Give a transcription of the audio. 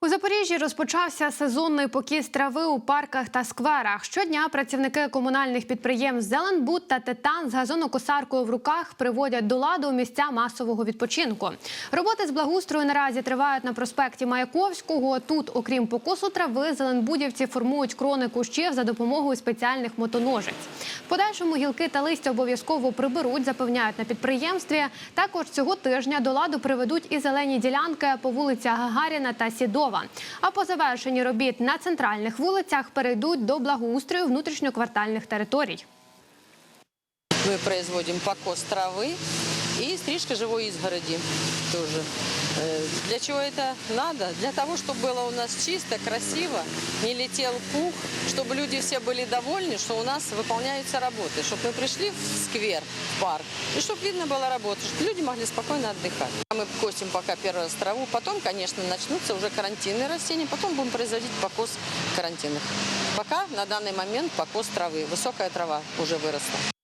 У Запоріжжі розпочався сезонний покіс трави у парках та скверах. Щодня працівники комунальних підприємств Зеленбуд та Титан з газонокосаркою в руках приводять до ладу місця масового відпочинку. Роботи з благоустрою наразі тривають на проспекті Маяковського. Тут, окрім покосу трави, зеленбудівці формують крони кущів за допомогою спеціальних мотоножиць. Подальшому гілки та листя обов'язково приберуть, запевняють на підприємстві. Також цього тижня до ладу приведуть і зелені ділянки по вулицях Гагаріна та Сідова. А по завершенні робіт на центральних вулицях перейдуть до благоустрою внутрішньоквартальних територій. Мы производим покос травы и стрижка живой изгороди тоже. Э, Для чего это надо? Для того, чтобы было у нас чисто, красиво, не летел пух, чтобы люди все были довольны, что у нас выполняются работы, чтобы мы пришли в сквер, в парк, и чтобы видно было работу, чтобы люди могли спокойно отдыхать. А Мы косим пока первый раз потом, конечно, начнутся уже карантинные растения, потом будем производить покос карантинных. Пока на данный момент покос травы. Высокая трава уже выросла.